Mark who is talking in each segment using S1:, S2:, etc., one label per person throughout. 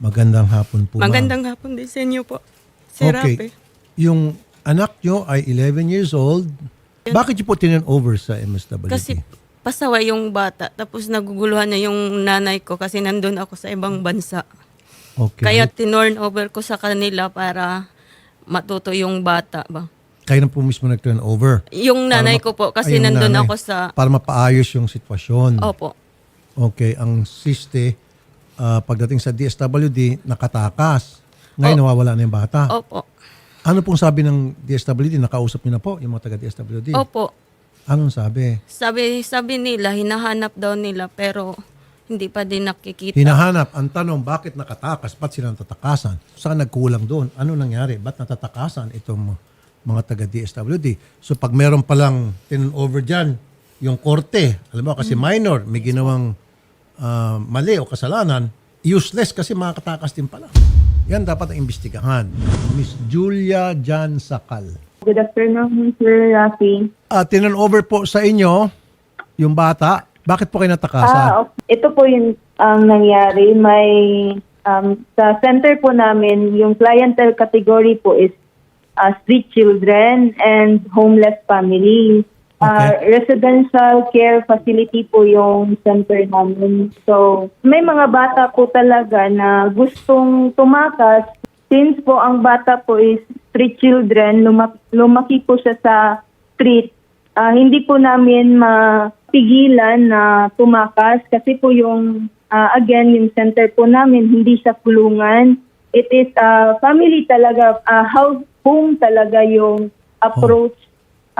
S1: Magandang hapon po, ma'am.
S2: Magandang hapon din sa inyo po. Si.
S1: Okay. Yung anak nyo ay 11 years old. Bakit niyo po tinan over sa MSWD?
S2: Kasi pasaway yung bata. Tapos naguguluhan niya yung nanay ko kasi nandun ako sa ibang bansa.
S1: okay.
S2: Kaya tinorn over ko sa kanila para matuto yung bata ba.
S1: Kayo na po mismo nag-turn over.
S2: Yung nanay ko po kasi
S1: ay, yung
S2: nandun
S1: nanay.
S2: ako sa...
S1: Para mapaayos yung sitwasyon.
S2: Opo.
S1: Okay. Ang siste, ah, pagdating sa DSWD, nakatakas. Ngayon,
S2: Oh.
S1: nawawala na yung bata.
S2: Opo.
S1: Ano pong sabi ng DSWD? Nakausap niyo na po yung mga taga-DSWD?
S2: Opo.
S1: Anong sabi?
S2: Sabi, sabi nila, hinahanap daw nila pero hindi pa din nakikita.
S1: Hinahanap. Ang tanong, bakit nakatakas? Ba't sila natatakasan? Saan nagkulang doon? Ano nangyari? Ba't natatakasan itong mga taga-DSWD? So pag meron palang over dyan, yung korte, alam mo kasi minor, may ginawang ah, mali o kasalanan, useless kasi makakatakas din pala. Yan dapat ang imbestigahan. Miss Julia Jan Sakal.
S3: Good afternoon, Sir Rafi.
S1: Uh, over po sa inyo yung bata. Bakit po kayo natakasan?
S3: Ah, okay. Ito po yung ang nangyari. May um, sa center po namin, yung clientele category po is uh, street children and homeless family. Uh, residential care facility po yung center namin. So, may mga bata po talaga na gustong tumakas. Since po ang bata po is street children, lumaki, lumaki po siya sa street, Ah, hindi po namin mapigilan na tumakas kasi po yung, ah, again, yung center po namin, hindi siya kulungan. It is ah, family talaga, ah, house home talaga yung approach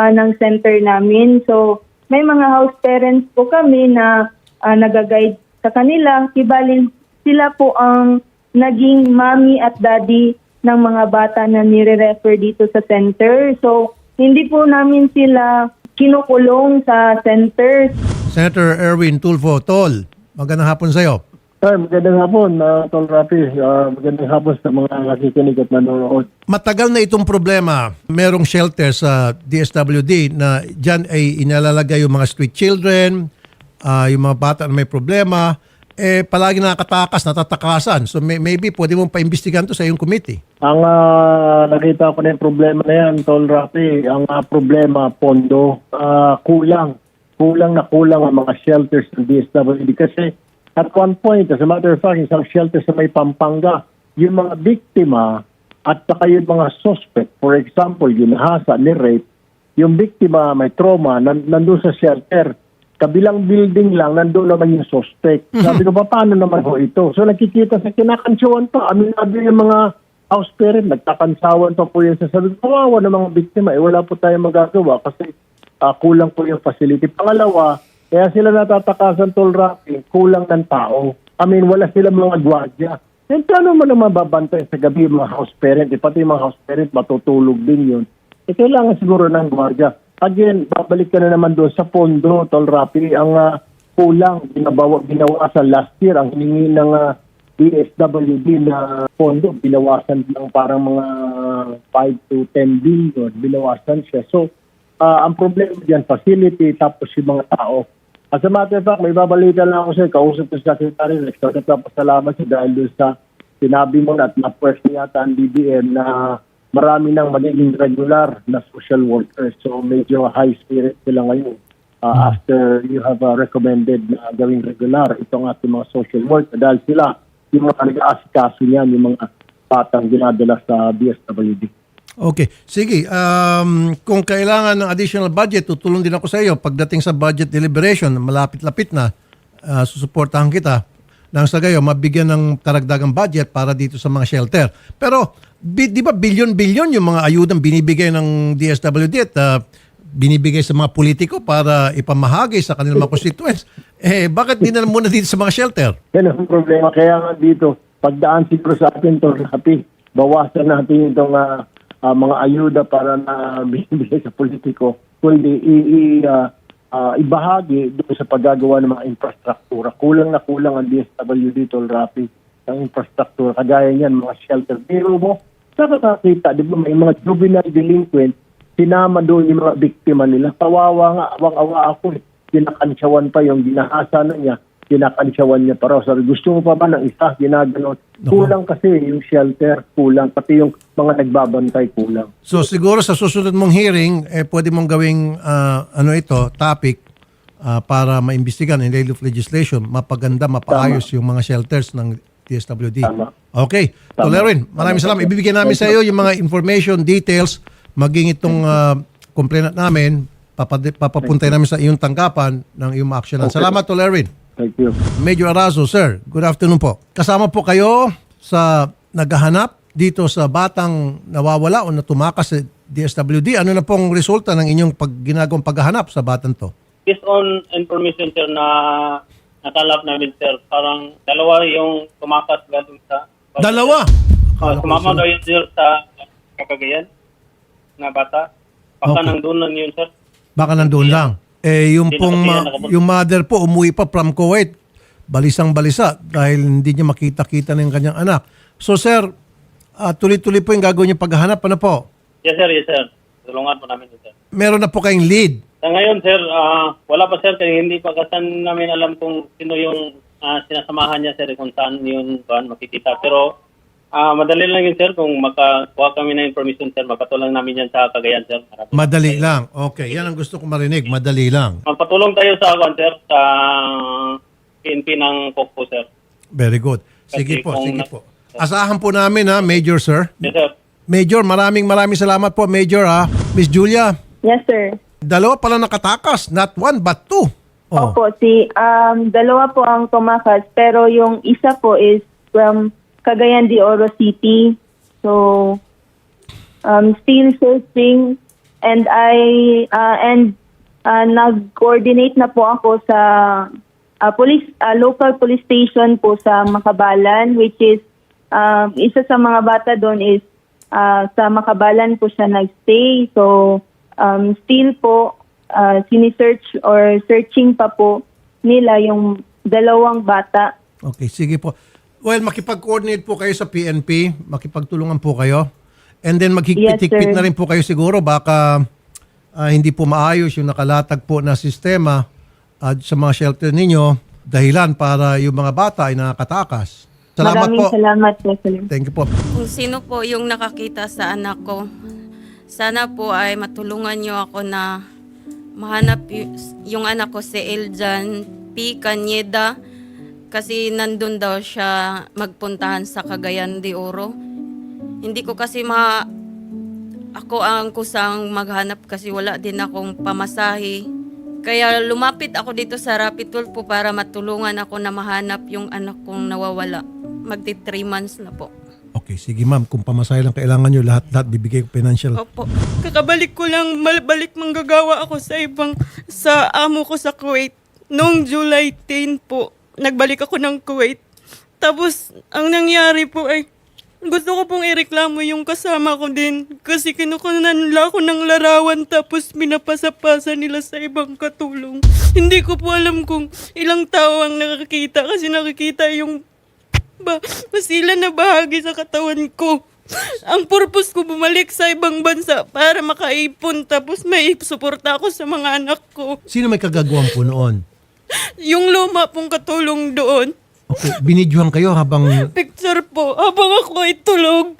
S3: ah, ng center namin. So, may mga house parents po kami na ah, nag-guide sa kanila. Kibalin sila po ang naging mommy at daddy ng mga bata na nire-refer dito sa center. So, hindi po namin sila kinukulong sa center.
S1: Senator Erwin Tulfo, Tol, magandang hapon sa iyo.
S4: Sir, magandang hapon, uh, Tol Rafi. Uh, magandang hapon sa mga nakikinig at nanonood.
S1: Matagal na itong problema. Merong shelter sa DSWD na dyan ay inalalagay yung mga street children, ah, yung mga bata na may problema, eh palagi nakakatakas, natatakasan. So may, maybe pwede mong paimbestigahan to sa iyong committee.
S4: Ang ah, nakita ko na yung problema na yan, Tol Rafi, ang ah, problema, pondo, ah, kulang. Kulang na kulang ang mga shelters ng DSWD kasi at one point, as a matter of fact, isang shelter sa may Pampanga, yung mga biktima at saka yung mga suspect, for example, ginahasa, ni-rape, yung biktima may trauma, nan- nandun sa shelter. Kabilang building lang, nandun naman yung suspect. Sabi ko, "Pa, paano naman ho ito? So nakikita sa kinakansyawan pa. Aminado yung mga house parent, nagkakansawan pa po yan sa sabi. ko, Kawawa ng mga biktima. Eh, wala po tayong magagawa kasi ah, kulang po yung facility. Pangalawa, kaya sila natatakasan tol Rafi, kulang ng tao. I mean, wala sila mga gwardiya. Then paano mo naman babantay sa gabi yung mga house parent? Eh, pati mga house parent matutulog din yun. Eh, kailangan siguro ng gwardiya. Again, babalik ka na naman doon sa pondo, Tol Rapi. Ang ah, kulang, binabawa, binawasan last year, ang hiningi ng ah, DSWD na pondo, binawasan lang parang mga 5 to 10 billion, binawasan siya. So, ah, ang problema dyan, facility, tapos yung mga tao. As a matter of fact, may babalita lang ako sa'yo, kausap ko sa secretary, nagpapasalamat siya dahil doon sa sinabi mo na at na-first yata ang DBM na marami nang magiging regular na social workers. So medyo high spirit sila ngayon. Uh, After you have uh, recommended na gawing regular itong ating mga social worker dahil sila yung mga nag-aasikaso niyan, yung mga batang dinadala sa DSWD.
S1: Okay. Sige. Um, kung kailangan ng additional budget, tutulong din ako sa iyo. Pagdating sa budget deliberation, malapit-lapit na, uh, susuportahan kita. Nang sa gayo, mabigyan ng karagdagang budget para dito sa mga shelter. Pero, bi- di ba bilyon-bilyon yung mga ayudang binibigay ng DSWD at uh, binibigay sa mga politiko para ipamahagi sa kanilang mga constituents. Eh, bakit di na muna dito sa mga shelter?
S4: Yan ang problema. Kaya nga dito, pagdaan siguro sa atin to happy, bawasan natin itong ah, ah, mga ayuda para na binibigay sa politiko, kundi i, i, ah, ah, ibahagi doon sa paggagawa ng mga infrastruktura. Kulang na kulang ang DSWD tol Rapi ng infrastruktura. Kagaya niyan, mga shelter. Pero mo, nakakakita, di ba, may mga juvenile delinquent, sinama doon yung mga biktima nila. Kawawa nga, awang-awa ako eh. Kinakansyawan pa yung ginahasa na niya. kinakalisyawan niya pa raw. Sabi, gusto mo pa ba ng isa? Ginaganon. Kulang kasi yung shelter, kulang. Pati yung mga nagbabantay, kulang.
S1: So siguro sa susunod mong hearing, eh, pwede mong gawing ah, ano ito, topic ah, para maimbestigan in light of legislation, mapaganda, mapaayos yung mga shelters ng DSWD.
S4: Tama.
S1: Okay.
S4: Tama.
S1: Tolerin, maraming salamat. Ibibigay namin sa iyo yung mga information, details, maging itong uh, complainant namin, papad- papapuntay namin sa iyong tanggapan ng iyong mga aksyonan.
S4: Okay.
S1: Salamat, Tolerin.
S4: Thank you.
S1: Major Arazo, sir, good afternoon po. Kasama po kayo sa naghahanap dito sa batang nawawala o natumakas sa DSWD. Ano na pong resulta ng inyong pag, ginagawang paghahanap sa batang to?
S5: based on information sir na nakalap namin sir, parang dalawa yung tumakas galing sa
S1: Dalawa!
S5: Uh, sumama daw yun sir sa Cagayan na bata. Baka
S1: Okay.
S5: nang doon lang yun sir.
S1: Baka nandoon lang. Eh, yung
S5: Hindi
S1: pong
S5: na
S1: ma- yung mother po umuwi pa from Kuwait. Balisang balisa dahil hindi niya makita-kita ng kanyang anak. So sir, ah, tuloy-tuloy po yung gagawin niyo paghahanap. Ano po?
S5: Yes sir, yes sir. Tulungan po namin sir.
S1: Meron na po kayong lead.
S5: Sa ngayon sir, ah, wala pa sir kaya hindi pa kasi namin alam kung sino yung ah, sinasamahan niya sir kung saan yun kuan makikita. Pero ah, madali lang yun sir kung makakuha kami ng information sir, makatulong namin yan sa Cagayan sir. Maraming
S1: Madali lang. Okay, yan ang gusto ko marinig. Madali lang.
S5: Magpatulong tayo sa kwan, sir, sa PNP ng Pokpo, sir.
S1: Very good. Sige
S5: Kasi
S1: po,
S5: kung
S1: sige
S5: na-
S1: po. Asahan po namin ha, Major sir.
S5: Yes, sir.
S1: Major, maraming maraming salamat po, Major ha. Miss Julia,
S3: Yes, sir.
S1: dalawa pala nakatakas. Not one, but two. Oh.
S3: Opo, si um, dalawa po ang tumakas pero yung isa po is from Cagayan de Oro City. So um, still searching and I uh, and uh, nag-coordinate na po ako sa uh, police uh, local police station po sa Makabalan which is um, isa sa mga bata doon is uh, sa Makabalan po siya nagstay. So um, still po uh, sinisearch or searching pa po nila yung dalawang bata.
S1: Okay, sige po. Well, makipag-coordinate po kayo sa PNP, makipagtulungan po kayo. And then maghigpit-higpit
S3: Yes,
S1: na rin po kayo siguro baka ah, hindi po maayos yung nakalatag po na sistema ah, sa mga shelter ninyo dahilan para yung mga bata ay nakakatakas. Salamat
S3: Maraming
S1: po.
S3: salamat po. sir.
S1: Thank you po.
S2: Kung sino po yung nakakita sa anak ko, sana po ay matulungan niyo ako na mahanap y- yung anak ko si Eljan P. Canyeda kasi nandun daw siya magpuntahan sa Cagayan de Oro. Hindi ko kasi ma ako ang kusang maghanap kasi wala din akong pamasahe. Kaya lumapit ako dito sa Rapid po para matulungan ako na mahanap yung anak kong nawawala. Magti 3 months na po.
S1: Okay, sige ma'am. Kung pamasahe lang kailangan nyo, lahat-lahat bibigay ko financial.
S2: Opo. Kakabalik ko lang, malbalik manggagawa ako sa ibang, sa amo ko sa Kuwait. Noong July 10 po, nagbalik ako ng Kuwait. Tapos, ang nangyari po ay, gusto ko pong ireklamo yung kasama ko din. Kasi kinukunan nila ako ng larawan tapos pinapasapasa nila sa ibang katulong. Hindi ko po alam kung ilang tao ang nakakita kasi nakikita yung ba, masila na bahagi sa katawan ko. Ang purpose ko bumalik sa ibang bansa para makaipon tapos may suporta ako sa mga anak ko.
S1: Sino may kagagawan po noon?
S2: Yung luma pong katulong doon,
S1: Okay, binidyohan kayo habang
S2: picture po, habang ako ay tulog.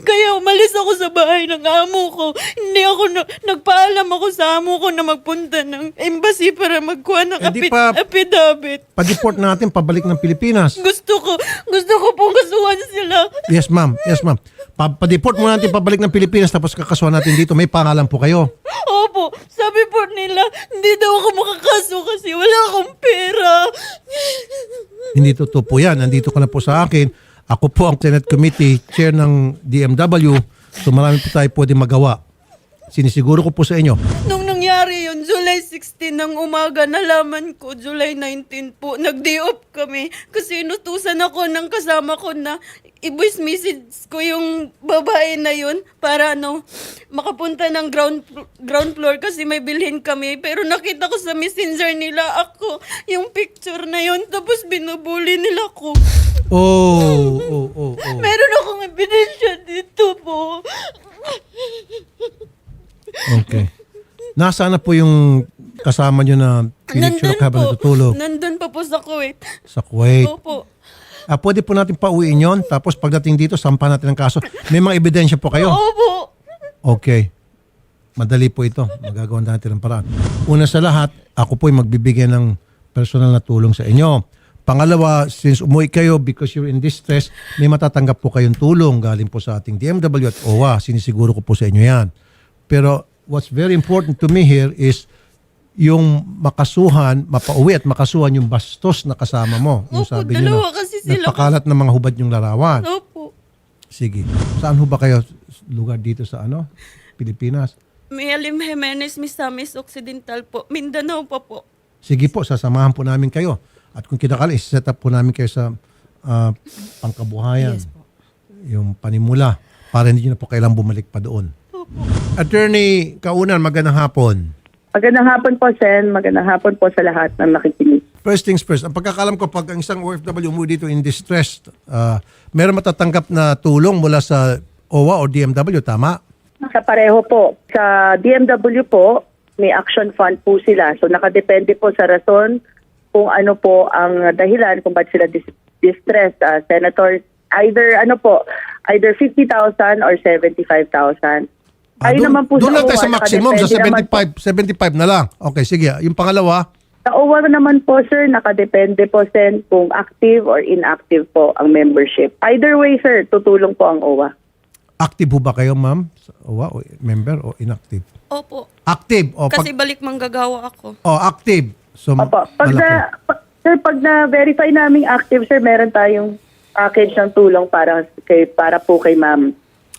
S2: Kaya umalis ako sa bahay ng amo ko. Hindi ako, na- nagpaalam ako sa amo ko na magpunta ng embassy para magkuha ng
S1: Eh, di
S2: api-
S1: pa-
S2: affidavit.
S1: pa-deport natin pabalik ng Pilipinas.
S2: Gusto ko, gusto ko pong kasuhan sila.
S1: Yes, ma'am. Yes, ma'am. Pa- pa-deport muna natin pabalik ng Pilipinas tapos kakasuhan natin dito. May pangalan po kayo.
S2: Opo, sabi po nila, hindi daw ako makakaso kasi wala akong pera.
S1: Hindi totoo po yan. Nandito ka na po sa akin. Ako po ang Senate Committee Chair ng DMW. So marami po tayo pwede magawa. Sinisiguro ko po sa inyo.
S2: Nung nangyari yun, July 16 ng umaga, nalaman ko, July 19 po, nag-day off kami. Kasi inutusan ako ng kasama ko na i-voice message ko yung babae na yun para ano, makapunta ng ground, ground floor kasi may bilhin kami. Pero nakita ko sa messenger nila ako, yung picture na yun, tapos binubuli nila ko.
S1: Oh, oh, oh, oh.
S2: Meron akong ebidensya dito po.
S1: Okay. Nasaan na po yung kasama nyo na Pinicture ka ba natutulog
S2: Nandun pa po sa Kuwait.
S1: sa Kuwait?
S2: Opo.
S1: Ah, pwede po natin pauwiin yon tapos pagdating dito, sampa natin ang kaso. May mga ebidensya po kayo?
S2: Opo.
S1: Okay. Madali po ito. Magagawa natin ng paraan. Una sa lahat, ako po ay magbibigay ng personal na tulong sa inyo. Pangalawa, since umuwi kayo because you're in distress, may matatanggap po kayong tulong galing po sa ating DMW at OWA. Sinisiguro ko po sa inyo yan. Pero what's very important to me here is yung makasuhan, mapauwi at makasuhan yung bastos na kasama mo. Yung
S2: Opo,
S1: niyo
S2: dalawa
S1: na
S2: kasi sila.
S1: Nagpakalat ng mga hubad yung larawan.
S2: Opo.
S1: Sige. Saan ho ba kayo lugar dito sa ano? Pilipinas?
S2: Mialim Jimenez, Misamis Occidental po. Mindanao pa po.
S1: Sige po, sasamahan po namin kayo. At kung kinakala, set up po namin kayo sa ah, pangkabuhayan. Yung panimula. Para hindi nyo na po kailang bumalik pa doon. Attorney Kaunan, magandang hapon.
S6: Magandang hapon po, Sen. Magandang hapon po sa lahat ng nakikinig.
S1: First things first, ang pagkakalam ko pag ang isang OFW umuwi dito in distress, ah, meron matatanggap na tulong mula sa OWA o DMW, tama?
S6: Sa pareho po. Sa DMW po, may action fund po sila. So nakadepende po sa rason kung ano po ang dahilan kung ba't sila dis- distressed. Ah, Senator, either ano po, either 50,000 or 75,000.
S1: Ah,
S6: Ayun
S1: doon-
S6: naman po
S1: doon lang tayo
S6: OWA,
S1: sa maximum, sa
S6: nakadepende naman po.
S1: 75, 75 na lang. Okay, sige. Yung pangalawa,
S6: Sa OWA naman po, sir, nakadepende po, Sen, kung active or inactive po ang membership. Either way, sir, tutulong po ang OWA.
S1: active ho ba kayo, ma'am? Sa OWA o member o inactive?
S2: Opo.
S1: Active. O, pag,
S2: Kasi balik manggagawa ako.
S1: o active. So,
S6: Opo. Pag
S1: malaki.
S6: na, pa- sir, pag na-verify naming active, sir, meron tayong package ng tulong para, kay, para po kay ma'am.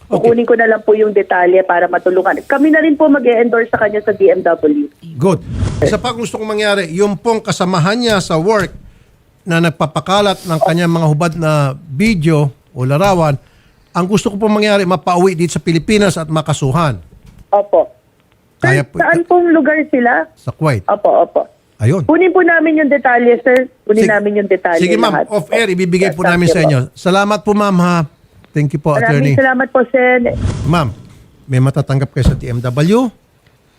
S1: Okay.
S6: Kukunin ko na lang po yung detalye para matulungan. Kami na rin po mag-endorse sa kanya sa DMW.
S1: Good. Isa pa gusto kong mangyari, yung pong kasamahan niya sa work na nagpapakalat ng kanyang mga hubad na video o larawan, ang gusto ko pong mangyari, mapauwi dito sa Pilipinas at makasuhan
S6: Opo. Sir,
S1: Kaya po-
S6: saan pong lugar sila?
S1: sa Kuwait.
S6: Opo, opo.
S1: Ayun.
S6: Kunin po namin yung detalye, sir. Kunin
S1: Sige-
S6: namin yung detalye.
S1: Sige ma'am,
S6: lahat
S1: off
S6: po.
S1: air, ibibigay po
S6: Yes,
S1: namin sa
S6: you
S1: inyo. Salamat po ma'am ha. Thank you po,
S6: po.
S1: attorney.
S6: Maraming salamat po, Sen.
S1: Ma'am, may matatanggap kayo sa TMW,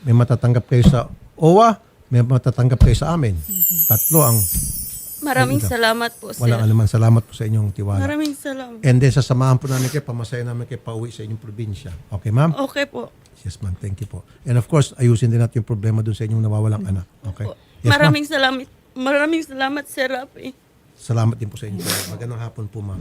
S1: may matatanggap kayo sa OWA, may matatanggap kayo sa amin. Tatlo ang
S2: Maraming salamat po, sir.
S1: walang alaman. Salamat po sa inyong tiwala.
S2: Maraming salamat.
S1: And then sasamahan po namin kayo, pamasaya namin kayo pauwi sa inyong probinsya. Okay ma'am?
S2: Okay po.
S1: Yes ma'am, thank you po. And of course, ayusin din natin yung problema doon sa inyong nawawalang anak. Okay? Yes ma'am.
S2: maraming salamat. Maraming salamat, Sir Rafi.
S1: Salamat din po sa inyo. Magandang hapon po ma'am.